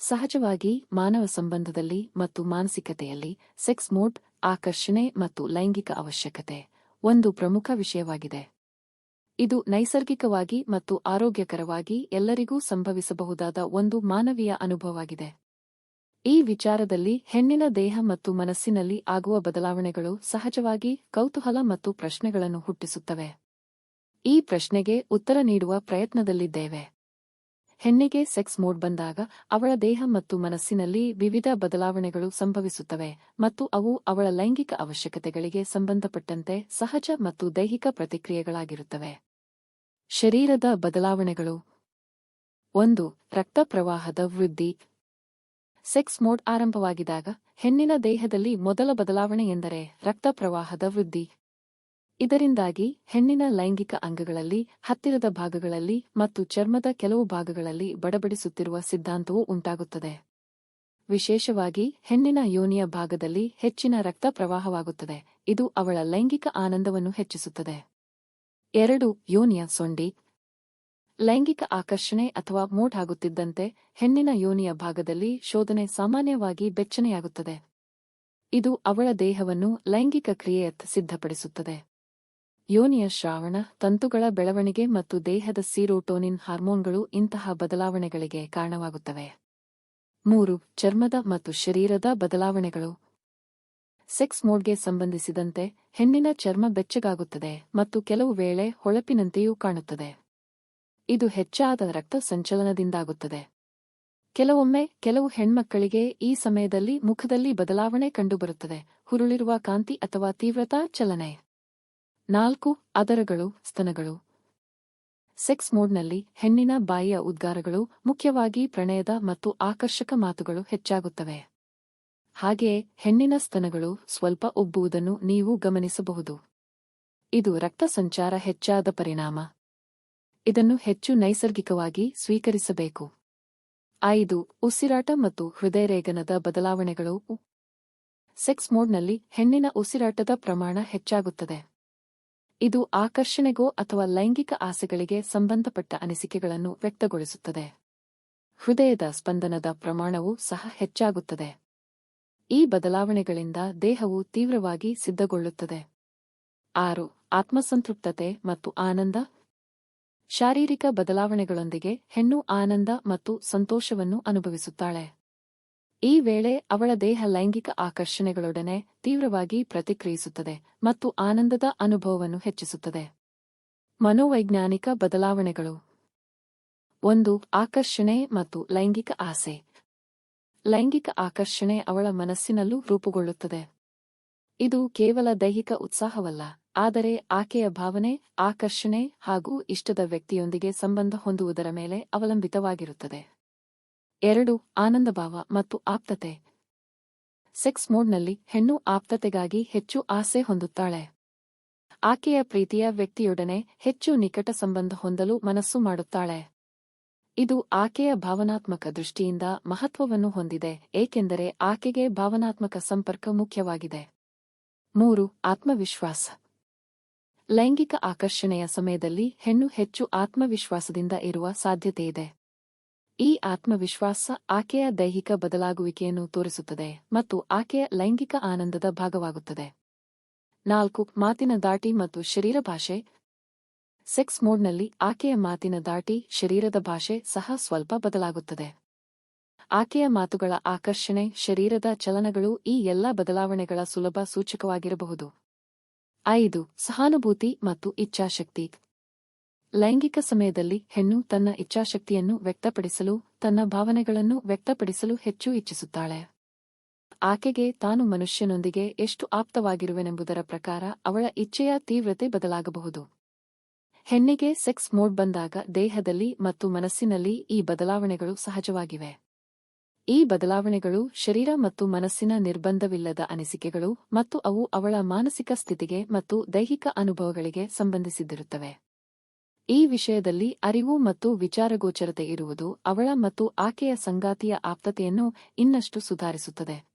ಸಹಜವಾಗಿ ಮಾನವ ಸಂಬಂಧದಲ್ಲಿ ಮತ್ತು ಮಾನಸಿಕತೆಯಲ್ಲಿ ಸೆಕ್ಸ್ ಮೋಡ್, ಆಕರ್ಷಣೆ ಮತ್ತು ಲೈಂಗಿಕ ಅವಶ್ಯಕತೆ ಒಂದು ಪ್ರಮುಖ ವಿಷಯವಾಗಿದೆ. ಇದು ನೈಸರ್ಗಿಕವಾಗಿ ಮತ್ತು ಆರೋಗ್ಯಕರವಾಗಿ ಎಲ್ಲರಿಗೂ ಸಂಭವಿಸಬಹುದಾದ ಒಂದು ಮಾನವೀಯ ಅನುಭವವಾಗಿದೆ. ಈ ವಿಚಾರದಲ್ಲಿ ಹೆಣ್ಣಿನ ದೇಹ ಮತ್ತು ಮನಸ್ಸಿನಲ್ಲಿ ಆಗುವ ಬದಲಾವಣೆಗಳು ಸಹಜವಾಗಿ ಕೌತೂಹಲ ಮತ್ತು ಪ್ರಶ್ನೆಗಳನ್ನು ಹುಟ್ಟಿಸುತ್ತವೆ. ಈ ಪ್ರಶ್ನೆಗೆ ಉತ್ತರ ನೀಡುವ ಪ್ರಯತ್ನದಲ್ಲಿದ್ದೇವೆ. ಹೆಣ್ಣಿಗೆ ಸೆಕ್ಸ್ ಮೋಡ್ ಬಂದಾಗ ಅವಳ ದೇಹ ಮತ್ತು ಮನಸ್ಸಿನಲ್ಲಿ ವಿವಿಧ ಬದಲಾವಣೆಗಳು ಸಂಭವಿಸುತ್ತವೆ ಮತ್ತು ಅವು ಅವಳ ಲೈಂಗಿಕ ಅವಶ್ಯಕತೆಗಳಿಗೆ ಸಂಬಂಧಪಟ್ಟಂತೆ ಸಹಜ ಮತ್ತು ದೈಹಿಕ ಪ್ರತಿಕ್ರಿಯೆಗಳಾಗಿರುತ್ತವೆ. ಶರೀರದ ಬದಲಾವಣೆಗಳು. ಒಂದು, ರಕ್ತ ಪ್ರವಾಹದ ವೃದ್ಧಿ. ಸೆಕ್ಸ್ ಮೋಡ್ ಆರಂಭವಾಗಿದಾಗ ಹೆಣ್ಣಿನ ದೇಹದಲ್ಲಿ ಮೊದಲ ಬದಲಾವಣೆ ಎಂದರೆ ರಕ್ತ ಪ್ರವಾಹದ ವೃದ್ಧಿ. ಇದರಿಂದಾಗಿ ಹೆಣ್ಣಿನ ಲೈಂಗಿಕ ಅಂಗಗಳಲ್ಲಿ, ಹತ್ತಿರದ ಭಾಗಗಳಲ್ಲಿ ಮತ್ತು ಚರ್ಮದ ಕೆಲವು ಭಾಗಗಳಲ್ಲಿ ಬಡಬಡಿಸುತ್ತಿರುವ ಸಿದ್ಧಾಂತವು ಉಂಟಾಗುತ್ತದೆ. ವಿಶೇಷವಾಗಿ ಹೆಣ್ಣಿನ ಯೋನಿಯ ಭಾಗದಲ್ಲಿ ಹೆಚ್ಚಿನ ರಕ್ತ ಪ್ರವಾಹವಾಗುತ್ತದೆ. ಇದು ಅವಳ ಲೈಂಗಿಕ ಆನಂದವನ್ನು ಹೆಚ್ಚಿಸುತ್ತದೆ. ಎರಡು, ಯೋನಿಯ ಸೊಂಡಿ. ಲೈಂಗಿಕ ಆಕರ್ಷಣೆ ಅಥವಾ ಮೋಡ್ ಆಗುತ್ತಿದ್ದಂತೆ ಹೆಣ್ಣಿನ ಯೋನಿಯ ಭಾಗದಲ್ಲಿ ಶೋಧನೆ ಸಾಮಾನ್ಯವಾಗಿ ಬೆಚ್ಚನೆಯಾಗುತ್ತದೆ. ಇದು ಅವಳ ದೇಹವನ್ನು ಲೈಂಗಿಕ ಕ್ರಿಯೆಯತ್ತ ಸಿದ್ಧಪಡಿಸುತ್ತದೆ. ಯೋನಿಯ ಶ್ರಾವಣ, ತಂತುಗಳ ಬೆಳವಣಿಗೆ ಮತ್ತು ದೇಹದ ಸೀರೋಟೋನಿನ್ ಹಾರ್ಮೋನ್ಗಳು ಇಂತಹ ಬದಲಾವಣೆಗಳಿಗೆ ಕಾರಣವಾಗುತ್ತವೆ. ಮೂರು, ಚರ್ಮದ ಮತ್ತು ಶರೀರದ ಬದಲಾವಣೆಗಳು. ಸೆಕ್ಸ್ ಮೋಡ್ಗೆ ಸಂಬಂಧಿಸಿದಂತೆ ಹೆಣ್ಣಿನ ಚರ್ಮ ಬೆಚ್ಚಗಾಗುತ್ತದೆ ಮತ್ತು ಕೆಲವು ವೇಳೆ ಹೊಳಪಿನಂತೆಯೂ ಕಾಣುತ್ತದೆ. ಇದು ಹೆಚ್ಚಾದ ರಕ್ತ ಸಂಚಲನದಿಂದಾಗುತ್ತದೆ. ಕೆಲವೊಮ್ಮೆ ಕೆಲವು ಹೆಣ್ಮಕ್ಕಳಿಗೆ ಈ ಸಮಯದಲ್ಲಿ ಮುಖದಲ್ಲಿ ಬದಲಾವಣೆ ಕಂಡುಬರುತ್ತದೆ, ಹುರುಳಿರುವ ಕಾಂತಿ ಅಥವಾ ತೀವ್ರತಾ ಚಲನೆ. ನಾಲ್ಕು ಅದರಗಳು, ಸ್ತನಗಳು. ಸೆಕ್ಸ್ ಮೋಡ್ನಲ್ಲಿ ಹೆಣ್ಣಿನ ಬಾಯಿಯ ಉದ್ಗಾರಗಳು ಮುಖ್ಯವಾಗಿ ಪ್ರಣಯದ ಮತ್ತು ಆಕರ್ಷಕ ಮಾತುಗಳು ಹೆಚ್ಚಾಗುತ್ತವೆ. ಹಾಗೆಯೇ ಹೆಣ್ಣಿನ ಸ್ತನಗಳು ಸ್ವಲ್ಪ ಉಬ್ಬುವುದನ್ನು ನೀವು ಗಮನಿಸಬಹುದು. ಇದು ರಕ್ತ ಸಂಚಾರ ಹೆಚ್ಚಾದ ಪರಿಣಾಮ. ಇದನ್ನು ಹೆಚ್ಚು ನೈಸರ್ಗಿಕವಾಗಿ ಸ್ವೀಕರಿಸಬೇಕು. ಐದು, ಉಸಿರಾಟ ಮತ್ತು ಹೃದಯರೇಗನದ ಬದಲಾವಣೆಗಳು. ಸೆಕ್ಸ್ ಮೋಡ್ನಲ್ಲಿ ಹೆಣ್ಣಿನ ಉಸಿರಾಟದ ಪ್ರಮಾಣ ಹೆಚ್ಚಾಗುತ್ತದೆ. ಇದು ಆಕರ್ಷಣೆಗೋ ಅಥವಾ ಲೈಂಗಿಕ ಆಸೆಗಳಿಗೆ ಸಂಬಂಧಪಟ್ಟ ಅನಿಸಿಕೆಗಳನ್ನು ವ್ಯಕ್ತಗೊಳಿಸುತ್ತದೆ. ಹೃದಯದ ಸ್ಪಂದನದ ಪ್ರಮಾಣವೂ ಸಹ ಹೆಚ್ಚಾಗುತ್ತದೆ. ಈ ಬದಲಾವಣೆಗಳಿಂದ ದೇಹವು ತೀವ್ರವಾಗಿ ಸಿದ್ಧಗೊಳ್ಳುತ್ತದೆ. ಆರು, ಆತ್ಮಸಂತೃಪ್ತತೆ ಮತ್ತು ಆನಂದ. ಶಾರೀರಿಕ ಬದಲಾವಣೆಗಳೊಂದಿಗೆ ಹೆಣ್ಣು ಆನಂದ ಮತ್ತು ಸಂತೋಷವನ್ನು ಅನುಭವಿಸುತ್ತಾಳೆ. ಈ ವೇಳೆ ಅವಳ ದೇಹ ಲೈಂಗಿಕ ಆಕರ್ಷಣೆಗಳೊಡನೆ ತೀವ್ರವಾಗಿ ಪ್ರತಿಕ್ರಿಯಿಸುತ್ತದೆ ಮತ್ತು ಆನಂದದ ಅನುಭವವನ್ನು ಹೆಚ್ಚಿಸುತ್ತದೆ. ಮನೋವೈಜ್ಞಾನಿಕ ಬದಲಾವಣೆಗಳು. ಒಂದು, ಆಕರ್ಷಣೆ ಮತ್ತು ಲೈಂಗಿಕ ಆಸೆ. ಲೈಂಗಿಕ ಆಕರ್ಷಣೆ ಅವಳ ಮನಸ್ಸಿನಲ್ಲೂ ರೂಪುಗೊಳ್ಳುತ್ತದೆ. ಇದು ಕೇವಲ ದೈಹಿಕ ಉತ್ಸಾಹವಲ್ಲ, ಆದರೆ ಆಕೆಯ ಭಾವನೆ, ಆಕರ್ಷಣೆ ಹಾಗೂ ಇಷ್ಟದ ವ್ಯಕ್ತಿಯೊಂದಿಗೆ ಸಂಬಂಧ ಹೊಂದುವುದರ ಮೇಲೆ ಅವಲಂಬಿತವಾಗಿರುತ್ತದೆ. ಎರಡು, ಆನಂದಭಾವ ಮತ್ತು ಆಪ್ತತೆ. ಸೆಕ್ಸ್ ಮೋಡ್ನಲ್ಲಿ ಹೆಣ್ಣು ಆಪ್ತತೆಗಾಗಿ ಹೆಚ್ಚು ಆಸೆ ಹೊಂದುತ್ತಾಳೆ. ಆಕೆಯ ಪ್ರೀತಿಯ ವ್ಯಕ್ತಿಯೊಡನೆ ಹೆಚ್ಚು ನಿಕಟ ಸಂಬಂಧ ಹೊಂದಲು ಮನಸ್ಸು ಮಾಡುತ್ತಾಳೆ. ಇದು ಆಕೆಯ ಭಾವನಾತ್ಮಕ ದೃಷ್ಟಿಯಿಂದ ಮಹತ್ವವನ್ನು ಹೊಂದಿದೆ, ಏಕೆಂದರೆ ಆಕೆಗೆ ಭಾವನಾತ್ಮಕ ಸಂಪರ್ಕ ಮುಖ್ಯವಾಗಿದೆ. ಮೂರು, ಆತ್ಮವಿಶ್ವಾಸ. ಲೈಂಗಿಕ ಆಕರ್ಷಣೆಯ ಸಮಯದಲ್ಲಿ ಹೆಣ್ಣು ಹೆಚ್ಚು ಆತ್ಮವಿಶ್ವಾಸದಿಂದ ಇರುವ ಸಾಧ್ಯತೆಯಿದೆ. ಈ ಆತ್ಮವಿಶ್ವಾಸ ಆಕೆಯ ದೈಹಿಕ ಬದಲಾಗುವಿಕೆಯನ್ನು ತೋರಿಸುತ್ತದೆ ಮತ್ತು ಆಕೆಯ ಲೈಂಗಿಕ ಆನಂದದ ಭಾಗವಾಗುತ್ತದೆ. ನಾಲ್ಕು, ಮಾತಿನ ದಾಟಿ ಮತ್ತು ಶರೀರ ಭಾಷೆ. ಸೆಕ್ಸ್ ಮೋಡ್ನಲ್ಲಿ ಆಕೆಯ ಮಾತಿನ ದಾಟಿ ಶರೀರದ ಭಾಷೆ ಸಹ ಸ್ವಲ್ಪ ಬದಲಾಗುತ್ತದೆ. ಆಕೆಯ ಮಾತುಗಳ ಆಕರ್ಷಣೆ, ಶರೀರದ ಚಲನಗಳು ಈ ಎಲ್ಲ ಬದಲಾವಣೆಗಳ ಸುಲಭ ಸೂಚಕವಾಗಿರಬಹುದು. ಐದು, ಸಹಾನುಭೂತಿ ಮತ್ತು ಇಚ್ಛಾಶಕ್ತಿ. ಲೈಂಗಿಕ ಸಮಯದಲ್ಲಿ ಹೆಣ್ಣು ತನ್ನ ಇಚ್ಛಾಶಕ್ತಿಯನ್ನು ವ್ಯಕ್ತಪಡಿಸಲು, ತನ್ನ ಭಾವನೆಗಳನ್ನು ವ್ಯಕ್ತಪಡಿಸಲು ಹೆಚ್ಚು ಇಚ್ಛಿಸುತ್ತಾಳೆ. ಆಕೆಗೆ ತಾನು ಮನುಷ್ಯನೊಂದಿಗೆ ಎಷ್ಟು ಆಪ್ತವಾಗಿರುವೆನೆಂಬುದರ ಪ್ರಕಾರ ಅವಳ ಇಚ್ಛೆಯ ತೀವ್ರತೆ ಬದಲಾಗಬಹುದು. ಹೆಣ್ಣಿಗೆ ಸೆಕ್ಸ್ ಮೋಡ್ ಬಂದಾಗ ದೇಹದಲ್ಲಿ ಮತ್ತು ಮನಸ್ಸಿನಲ್ಲಿ ಈ ಬದಲಾವಣೆಗಳು ಸಹಜವಾಗಿವೆ. ಈ ಬದಲಾವಣೆಗಳು ಶರೀರ ಮತ್ತು ಮನಸ್ಸಿನ ನಿರ್ಬಂಧವಿಲ್ಲದ ಅನಿಸಿಕೆಗಳು ಮತ್ತು ಅವು ಅವಳ ಮಾನಸಿಕ ಸ್ಥಿತಿಗೆ ಮತ್ತು ದೈಹಿಕ ಅನುಭವಗಳಿಗೆ ಸಂಬಂಧಿಸಿದ್ದಿರುತ್ತವೆ ಈ ವಿಷಯದಲ್ಲಿ ಅರಿವು ಮತ್ತು ವಿಚಾರಗೋಚರತೆ ಇರುವುದು ಅವಳ ಮತ್ತು ಆಕೆಯ ಸಂಗಾತಿಯ ಆಪ್ತತೆಯನ್ನು ಇನ್ನಷ್ಟು ಸುಧಾರಿಸುತ್ತದೆ.